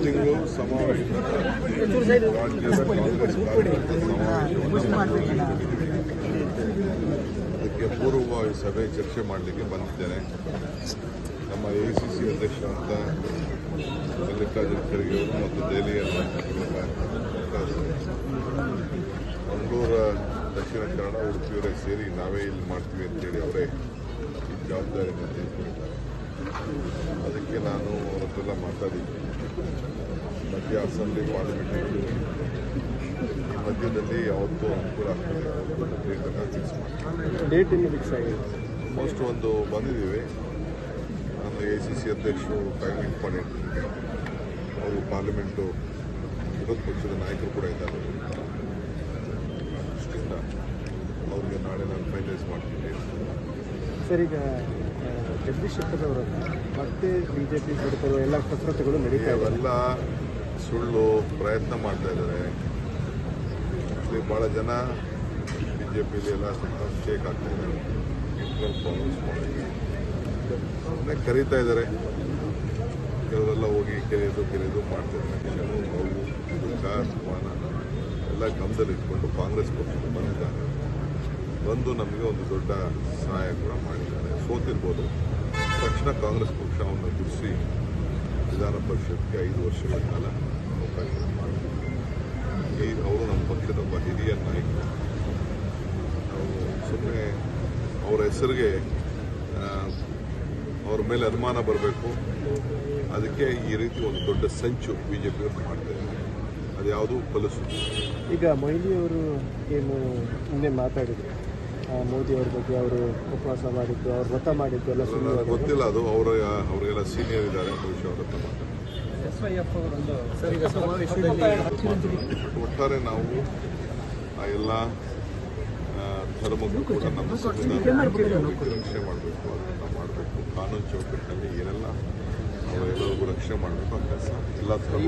ತಿಂಗಳು ಸಮಾವೇಶ ಅದಕ್ಕೆ ಪೂರ್ವ ಸಭೆ ಚರ್ಚೆ ಮಾಡಲಿಕ್ಕೆ ಬಂದಿದ್ದೇನೆ ನಮ್ಮ ಎ ಸಿ ಸಿ ಅಂತ ಮಲ್ಲಿಕಾರ್ಜುನ ಖರ್ಗೆ ಅವರು ಮತ್ತು ದೆಹಲಿಯ ಮಂಗಳೂರ ದಕ್ಷಿಣ ಕನ್ನಡ ಉಡುಪಿಯವರೇ ಸೇರಿ ನಾವೇ ಇಲ್ಲಿ ಮಾಡ್ತೀವಿ ಅಂತೇಳಿ ಅವರೇ ಜವಾಬ್ದಾರಿಯನ್ನು ತೆಗೆದುಕೊಂಡಿದ್ದಾರೆ ಅದಕ್ಕೆ ನಾನು ಅವರತ್ತೆಲ್ಲ ಮಾತಾಡಿದ್ದೀನಿ ಮಾತಾಡಿದ್ದೆ ಮಧ್ಯ ಅಸೆಂಬ್ಲಿ ಪಾರ್ಲಿಮೆಂಟ್ ಈ ಮಧ್ಯದಲ್ಲಿ ಯಾವತ್ತೂ ಅನುಕೂಲ ಆಗ್ತದೆ ಫಿಕ್ಸ್ ಆಲ್ಮೋಸ್ಟ್ ಒಂದು ಬಂದಿದ್ದೀವಿ. ನಮ್ಮ ಎ ಸಿ ಸಿ ಅಧ್ಯಕ್ಷರು ಟೈಮ್ ಇಂಪಾರ್ಟೆಂಟ್ ಅವರು ಪಾರ್ಲಿಮೆಂಟು ವಿರೋಧ ಪಕ್ಷದ ನಾಯಕರು ಕೂಡ ಇದ್ದಾರೆ. ಸರ್, ಈಗ ಜಗದೀಶ್ ಶೆಟ್ಟರ್ ಅವರನ್ನ ಮತ್ತೆ ಬಿಜೆಪಿ ಸೇರ್ಕೊಳ್ಳುವ ಎಲ್ಲ ಕಸರತ್ತುಗಳು ನಡೀತಾ ಸುಳ್ಳು ಪ್ರಯತ್ನ ಮಾಡ್ತಾ ಇದ್ದಾರೆ. ಇಲ್ಲಿ ಭಾಳ ಜನ ಬಿ ಜೆ ಪಿಲಿ ಎಲ್ಲ ಶೇಕ್ ಆಗ್ತಾ ಇದ್ದಾರೆ ಇಂಟರ್ನಲ್ ಪ್ರಾಬ್ಲಮ್ಸ್ ಕರೀತಾ ಇದ್ದಾರೆ. ಕೆಲವರೆಲ್ಲ ಹೋಗಿ ಕೆರೆಯೋದು ಕೆರೆಯೋದು ಮಾಡ್ತಿದ್ದಾರೆ ನೋವು ದುಃಖ ಎಲ್ಲ ಗಮನದಲ್ಲಿ ಇಟ್ಕೊಂಡು ಕಾಂಗ್ರೆಸ್ ಬಂದಿದ್ದಾರೆ ಬಂದು ನಮಗೆ ಒಂದು ದೊಡ್ಡ ಸಹಾಯ ಕೂಡ ಮಾಡಿದ್ದಾರೆ. ಸೋತಿರ್ಬೋದು. ತಕ್ಷಣ ಕಾಂಗ್ರೆಸ್ ಪಕ್ಷವನ್ನು ಬಿಡಿಸಿ ವಿಧಾನ ಪರಿಷತ್ಗೆ ಐದು ವರ್ಷಗಳ ಕಾಲ ಅವಕಾಶ ಮಾಡಿದ್ದಾರೆ ಈಗ ಅವರು ನಮ್ಮ ಪಕ್ಷದ ಒಬ್ಬ ಹಿರಿಯ ನಾಯಕರು ನಾವು ಸುಮ್ಮನೆ ಅವರ ಹೆಸರಿಗೆ ಅವ್ರ ಮೇಲೆ ಅನುಮಾನ ಬರಬೇಕು. ಅದಕ್ಕೆ ಈ ರೀತಿ ಒಂದು ದೊಡ್ಡ ಸಂಚು ಬಿ ಜೆ ಪಿಯವರು ಮಾಡ್ತಾ ಇದ್ದಾರೆ. ಅದು ಯಾವುದೂ ಫಲಿಸು ಈಗ ಮೊಯ್ಲಿ ಅವರು ಏನು ನಿನ್ನೆ ಮಾತಾಡಿದ್ರು. ಮೋದಿ ಅವ್ರ ಬಗ್ಗೆ ಅವರು ಉಪವಾಸ ಮಾಡಿದ್ದು ಅವ್ರು ವ್ರತ ಮಾಡಿದ್ದು ಎಲ್ಲ ಸುಳ್ಳು ಗೊತ್ತಿಲ್ಲ ಅದು ಅವರ ಅವರಿಗೆಲ್ಲ ಸೀನಿಯರ್ ಇದ್ದಾರೆ ಬಹುಶಃ ಅವ್ರ ಹತ್ರ ಮಾತಾಡ್ತಾರೆ. ಸರ್ ಈಗ ಸಮಾವೇಶದಲ್ಲಿ ಒಟ್ಟಾರೆ ನಾವು ಆ ಎಲ್ಲ ಧರ್ಮಗಳು ಕೂಡ ನಮ್ಮ ಸಂವಿಧಾನಕ್ಕೆ ರಕ್ಷಣೆ ಮಾಡಬೇಕು ಅದನ್ನು ಮಾಡಬೇಕು. ಕಾನೂನು ಚೌಕಟ್ಟಿನಲ್ಲಿ ಏನೆಲ್ಲ ಅವರೆಲ್ಲರಿಗೂ ರಕ್ಷಣೆ ಮಾಡಬೇಕು ಆ ಕೆಲಸ ಎಲ್ಲ ಧರ್ಮ